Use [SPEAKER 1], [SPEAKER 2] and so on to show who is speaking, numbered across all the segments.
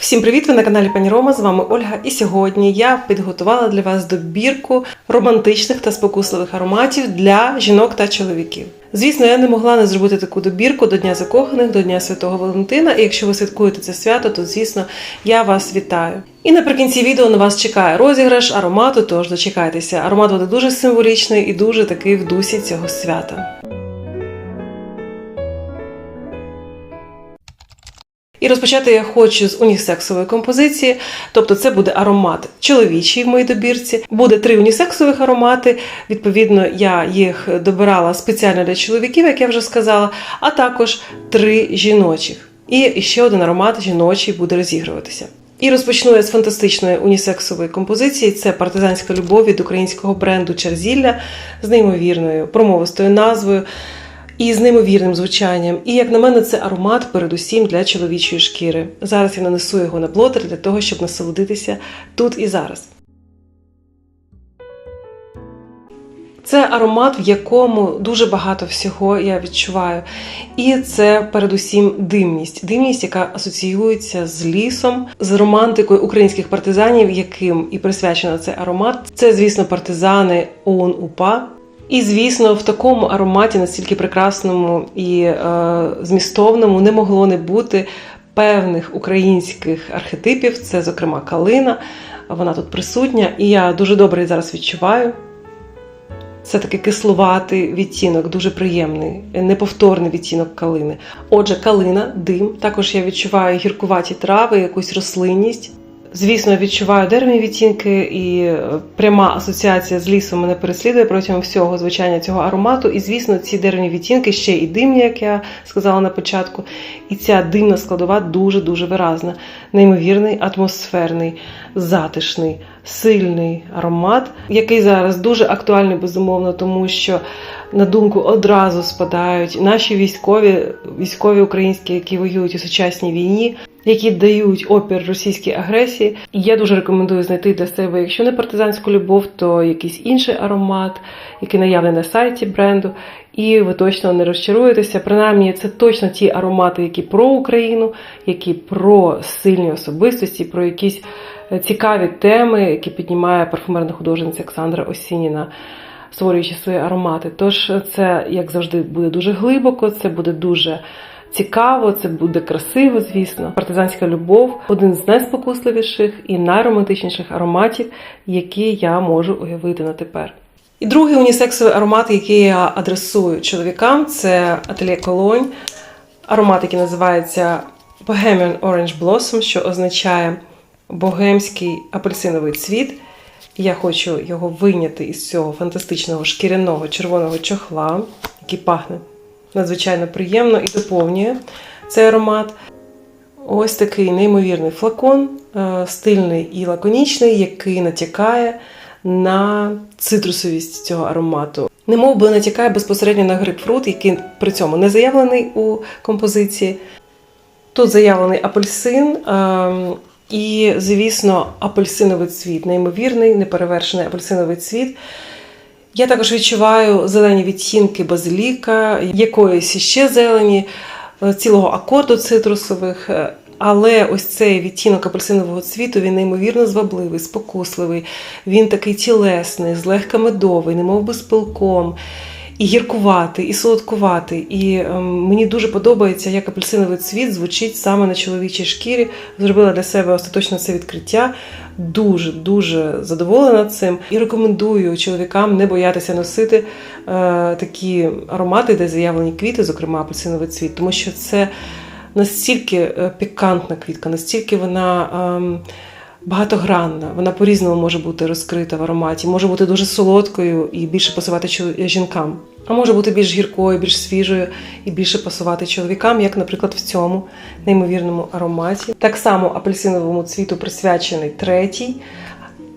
[SPEAKER 1] Всім привіт! Ви на каналі Пані Рома. З вами Ольга. І сьогодні я підготувала для вас добірку романтичних та спокусливих ароматів для жінок та чоловіків. Звісно, я не могла не зробити таку добірку до Дня закоханих, до Дня Святого Валентина. І якщо ви святкуєте це свято, то звісно я вас вітаю. І наприкінці відео на вас чекає розіграш аромату, тож дочекайтеся. Аромат буде дуже символічний і дуже такий в дусі цього свята. І розпочати я хочу з унісексової композиції, тобто це буде аромат чоловічий в моїй добірці. Буде три унісексових аромати. Відповідно, я їх добирала спеціально для чоловіків, як я вже сказала, а також три жіночих. І ще один аромат жіночий буде розігруватися. І розпочну я з фантастичної унісексової композиції. Це партизанська любов від українського бренду Черзілля з неймовірною промовистою назвою і з неймовірним звучанням. І як на мене, це аромат передусім для чоловічої шкіри. Зараз я нанесу його на блотер для того, щоб насолодитися тут і зараз. Це аромат, в якому дуже багато всього я відчуваю. І це передусім димність. Димність, яка асоціюється з лісом, з романтикою українських партизанів, яким і присвячено цей аромат. Це, звісно, партизани ОУН УПА. І, звісно, в такому ароматі, настільки прекрасному і е, змістовному, не могло не бути певних українських архетипів. Це, зокрема, калина. Вона тут присутня, і я дуже добре зараз відчуваю. Це такий кислуватий відтінок, дуже приємний, неповторний відтінок калини. Отже, калина, дим. Також я відчуваю гіркуваті трави, якусь рослинність. Звісно, відчуваю деревні відтінки, і пряма асоціація з лісом мене переслідує протягом всього звучання цього аромату. І, звісно, ці деревні відтінки ще і димні, як я сказала на початку. І ця димна складова дуже-дуже виразна. Неймовірний, атмосферний, затишний, сильний аромат, який зараз дуже актуальний, безумовно, тому що. На думку одразу спадають наші військові, військові українські, які воюють у сучасній війні, які дають опір російській агресії. Я дуже рекомендую знайти для себе, якщо не партизанську любов, то якийсь інший аромат, який наявний на сайті бренду. І ви точно не розчаруєтеся. Принаймні, це точно ті аромати, які про Україну, які про сильні особистості, про якісь цікаві теми, які піднімає парфумерна художниця Олександра Осініна створюючи свої аромати. Тож це, як завжди, буде дуже глибоко, це буде дуже цікаво, це буде красиво, звісно. Партизанська любов один з найспокусливіших і найромантичніших ароматів, які я можу уявити на тепер. І другий унісексовий аромат, який я адресую чоловікам, це Atelier Cologne. Аромат, який називається Bohemian Orange Blossom, що означає богемський апельсиновий цвіт. Я хочу його вийняти із цього фантастичного шкіряного червоного чохла, який пахне надзвичайно приємно і доповнює цей аромат. Ось такий неймовірний флакон, е, стильний і лаконічний, який натякає на цитрусовість цього аромату. Немов би натякає безпосередньо на грейпфрут, який при цьому не заявлений у композиції. Тут заявлений апельсин. ем, і, звісно, апельсиновий цвіт, неймовірний, неперевершений апельсиновий цвіт. Я також відчуваю зелені відтінки базиліка, якоїсь ще зелені, е, цілого акорду цитрусових. Е, Але ось цей відтінок апельсинового цвіту він неймовірно звабливий, спокусливий. Він такий тілесний, злегка медовий, немов би з пилком. І гіркувати, і солодкувати. І ем, мені дуже подобається, як апельсиновий цвіт звучить саме на чоловічій шкірі. Зробила для себе остаточно це відкриття. Дуже дуже задоволена цим і рекомендую чоловікам не боятися носити е, такі аромати, де заявлені квіти, зокрема апельсиновий цвіт, тому що це настільки е, пікантна квітка, настільки вона. Ем, багатогранна. Вона по-різному може бути розкрита в ароматі, може бути дуже солодкою і більше пасувати жінкам. А може бути більш гіркою, більш свіжою і більше пасувати чоловікам, як, наприклад, в цьому неймовірному ароматі. Так само апельсиновому цвіту присвячений третій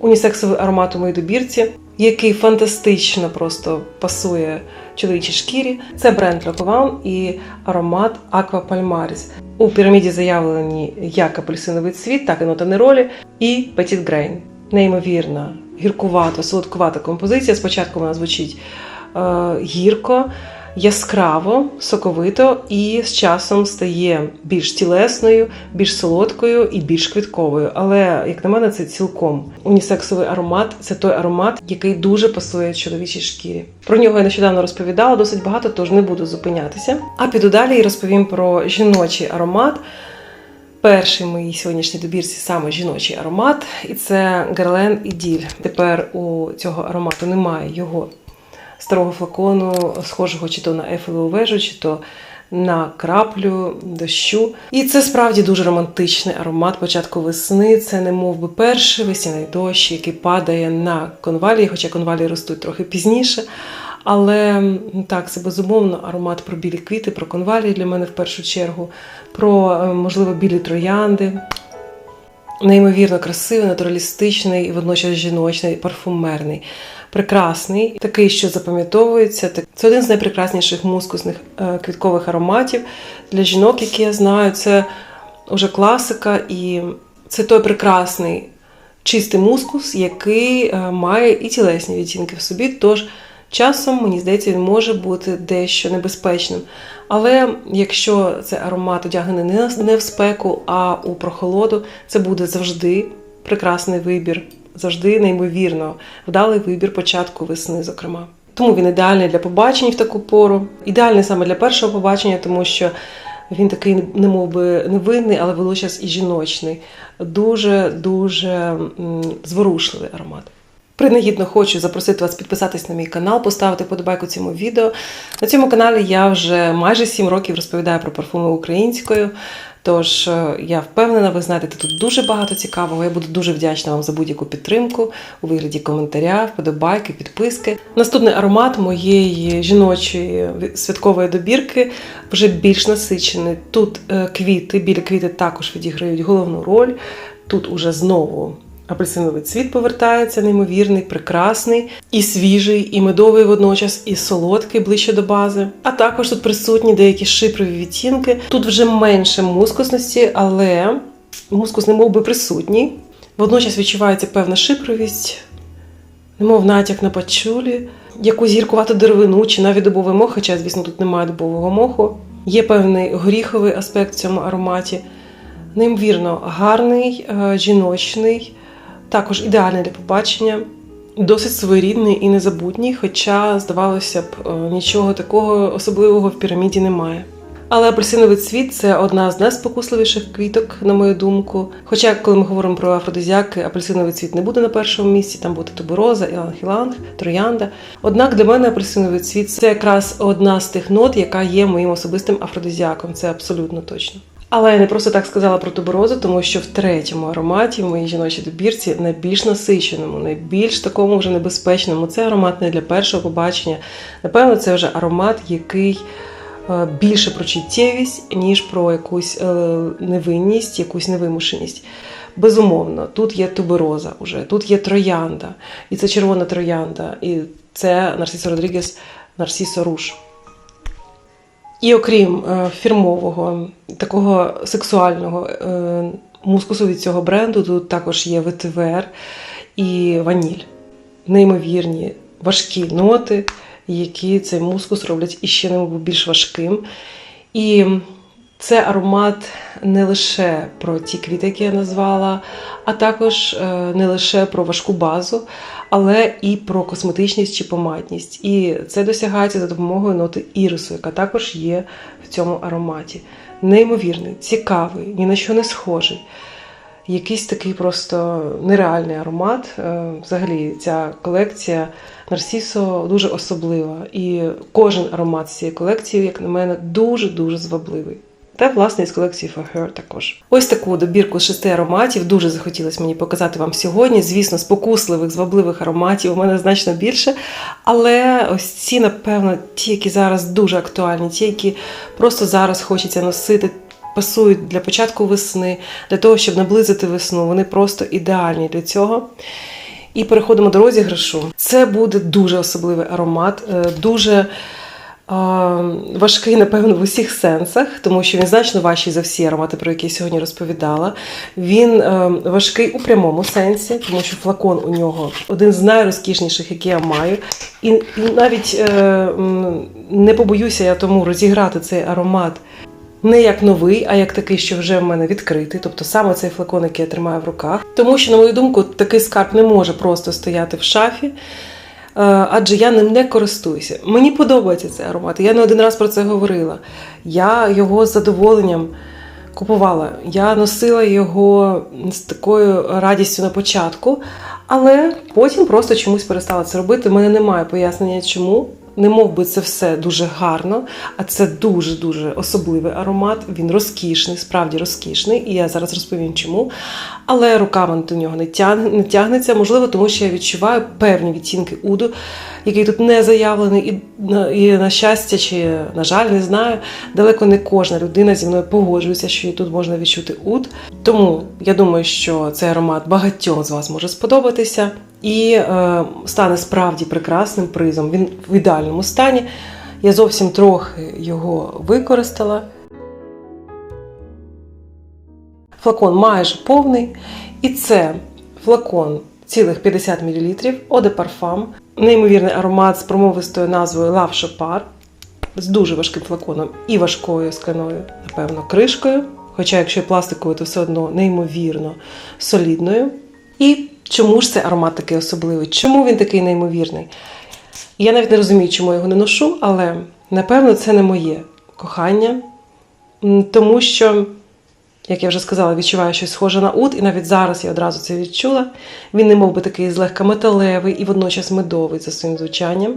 [SPEAKER 1] унісексовий аромат у моїй добірці, який фантастично просто пасує чоловічій шкірі. Це бренд Лаковані аромат Aqua Palmaris. У піраміді заявлені як апельсиновий цвіт, так і нота неролі і Petit Grain. Неймовірна, гіркувата, солодкувата композиція. Спочатку вона звучить е, гірко, яскраво, соковито і з часом стає більш тілесною, більш солодкою і більш квітковою. Але, як на мене, це цілком унісексовий аромат. Це той аромат, який дуже пасує чоловічій шкірі. Про нього я нещодавно розповідала досить багато, тож не буду зупинятися. А піду далі і розповім про жіночий аромат. Перший моїй сьогоднішній добірці саме жіночий аромат, і це Герлен і Діль. Тепер у цього аромату немає його старого флакону, схожого чи то на Ефелеву вежу, чи то на краплю дощу. І це справді дуже романтичний аромат початку весни. Це не мов би перший весняний дощ, який падає на конвалії, хоча конвалії ростуть трохи пізніше. Але так, це безумовно аромат про білі квіти, про конвалії для мене в першу чергу, про е, можливо білі троянди. Неймовірно красивий, натуралістичний і водночас жіночний, парфумерний, прекрасний, такий, що запам'ятовується. Це один з найпрекрасніших мускусних е, квіткових ароматів для жінок, які я знаю. Це вже класика, і це той прекрасний чистий мускус, який е, має і тілесні відтінки в собі. Тож часом, мені здається, він може бути дещо небезпечним. Але якщо це аромат одягнений не в спеку, а у прохолоду, це буде завжди прекрасний вибір, завжди неймовірно вдалий вибір початку весни, зокрема. Тому він ідеальний для побачень в таку пору, ідеальний саме для першого побачення, тому що він такий, не мов би, невинний, але водночас і жіночний. Дуже дуже зворушливий аромат. Принагідно хочу запросити вас підписатись на мій канал, поставити подобайку цьому відео. На цьому каналі я вже майже 7 років розповідаю про парфуми українською. Тож е, я впевнена, ви знайдете тут дуже багато цікавого. Я буду дуже вдячна вам за будь-яку підтримку у вигляді коментаря, вподобайки, підписки. Наступний аромат моєї жіночої святкової добірки вже більш насичений. Тут е, квіти, білі квіти також відіграють головну роль. Тут уже знову апельсиновий цвіт повертається, неймовірний, прекрасний, і свіжий, і медовий водночас, і солодкий ближче до бази. А також тут присутні деякі шипрові відтінки. Тут вже менше мускусності, але мускус не мов би присутній. Водночас відчувається певна шипровість, немов натяк на пачулі, якусь гіркувату деревину чи навіть дубовий мох, хоча, звісно, тут немає дубового моху. Є певний горіховий аспект в цьому ароматі. Неймовірно гарний, е, жіночний, також ідеальний для побачення, досить своєрідний і незабутній, хоча, здавалося б, е, нічого такого особливого в піраміді немає. Але апельсиновий цвіт це одна з найспокусливіших квіток, на мою думку. Хоча, коли ми говоримо про афродизіаки, апельсиновий цвіт не буде на першому місці, там буде тубероза, іланг-іланг, троянда. Однак для мене апельсиновий цвіт це якраз одна з тих нот, яка є моїм особистим афродизіаком. Це абсолютно точно. Але я не просто так сказала про туберозу, тому що в третьому ароматі в моїй жіночій добірці найбільш насиченому, найбільш такому вже небезпечному. Це аромат не для першого побачення. Напевно, це вже аромат, який е, більше про чуттєвість, ніж про якусь е, невинність, якусь невимушеність. Безумовно, тут є тубероза уже, тут є троянда, і це червона троянда, і це Нарсісо Родрігес, Нарсісо Руш. І окрім е, фірмового, такого сексуального е, мускусу від цього бренду, тут також є ВТВР і ваніль. Неймовірні важкі ноти, які цей мускус роблять іще більш важким. І це аромат не лише про ті квіти, які я назвала, а також е, не лише про важку базу, але і про косметичність чи помадність. І це досягається за допомогою ноти ірису, яка також є в цьому ароматі. Неймовірний, цікавий, ні на що не схожий. Якийсь такий просто нереальний аромат. Е, Взагалі, ця колекція Нарсісо дуже особлива. І кожен аромат з цієї колекції, як на мене, дуже-дуже звабливий. Та, власне, із колекції For Her також. Ось таку добірку з шести ароматів дуже захотілося мені показати вам сьогодні. Звісно, спокусливих, звабливих ароматів у мене значно більше. Але ось ці, напевно, ті, які зараз дуже актуальні, ті, які просто зараз хочеться носити, пасують для початку весни, для того, щоб наблизити весну. Вони просто ідеальні для цього. І переходимо до розіграшу. Це буде дуже особливий аромат, е, дуже важкий, напевно, в усіх сенсах, тому що він значно важчий за всі аромати, про які я сьогодні розповідала. Він е, важкий у прямому сенсі, тому що флакон у нього один з найрозкішніших, які я маю. І, навіть е, не побоюся я тому розіграти цей аромат не як новий, а як такий, що вже в мене відкритий, тобто саме цей флакон, який я тримаю в руках. Тому що, на мою думку, такий скарб не може просто стояти в шафі. Е, Адже я ним не користуюся. Мені подобається цей аромат. Я не один раз про це говорила. Я його з задоволенням купувала. Я носила його з такою радістю на початку, але потім просто чомусь перестала це робити. У мене немає пояснення, чому. Не мов би це все дуже гарно, а це дуже-дуже особливий аромат. Він розкішний, справді розкішний, і я зараз розповім чому. Але руками до нього не, не тягнеться, можливо, тому що я відчуваю певні відтінки уду, який тут не заявлений, і, і на щастя, чи на жаль, не знаю. Далеко не кожна людина зі мною погоджується, що і тут можна відчути уд. Тому я думаю, що цей аромат багатьом з вас може сподобатися і е, стане справді прекрасним призом. Він в ідеальному стані. Я зовсім трохи його використала. Флакон майже повний. І це флакон цілих 50 мл de Parfum. Неймовірний аромат з промовистою назвою Love Chopard. З дуже важким флаконом і важкою скляною, напевно, кришкою. Хоча, якщо пластиковою, то все одно неймовірно солідною. І чому ж цей аромат такий особливий? Чому він такий неймовірний? Я навіть не розумію, чому я його не ношу, але напевно це не моє кохання, тому що, як я вже сказала, відчуваю щось схоже на ут, і навіть зараз я одразу це відчула. Він не мов би такий злегка металевий і водночас медовий за своїм звучанням.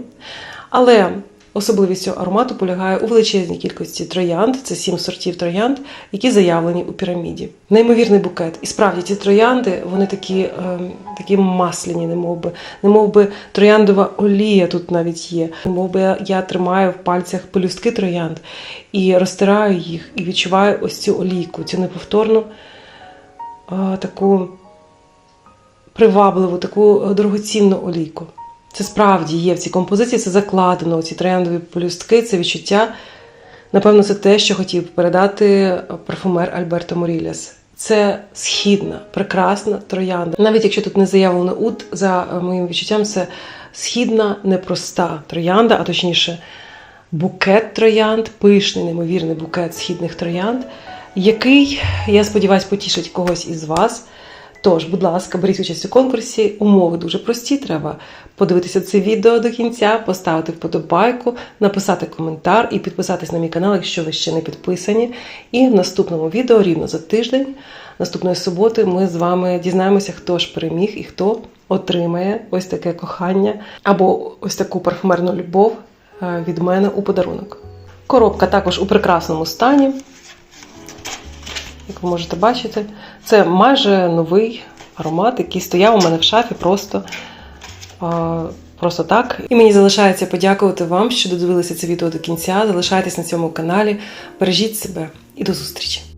[SPEAKER 1] Але особливість цього аромату полягає у величезній кількості троянд, це сім сортів троянд, які заявлені у піраміді. Неймовірний букет. І справді ці троянди, вони такі, е, такі масляні, не мов би, не мов би трояндова олія тут навіть є. Не я, я тримаю в пальцях пелюстки троянд і розтираю їх, і відчуваю ось цю олійку, цю неповторну е, таку привабливу, таку дорогоцінну олійку. Це справді є в цій композиції, це закладено, ці трояндові полюстки, це відчуття. Напевно, це те, що хотів передати парфумер Альберто Моріляс. Це східна, прекрасна троянда. Навіть якщо тут не заявлено ут, за моїм відчуттям, це східна, непроста троянда, а точніше, букет троянд, пишний, неймовірний букет східних троянд, який, я сподіваюся, потішить когось із вас. Тож, будь ласка, беріть участь у конкурсі. Умови дуже прості. Треба подивитися це відео до кінця, поставити вподобайку, написати коментар і підписатись на мій канал, якщо ви ще не підписані. І в наступному відео, рівно за тиждень, наступної суботи, ми з вами дізнаємося, хто ж переміг і хто отримає ось таке кохання або ось таку парфумерну любов е, від мене у подарунок. Коробка також у прекрасному стані. Як ви можете бачити, це майже новий аромат, який стояв у мене в шафі просто, просто так. І мені залишається подякувати вам, що додивилися це відео до кінця. Залишайтесь на цьому каналі, бережіть себе і до зустрічі!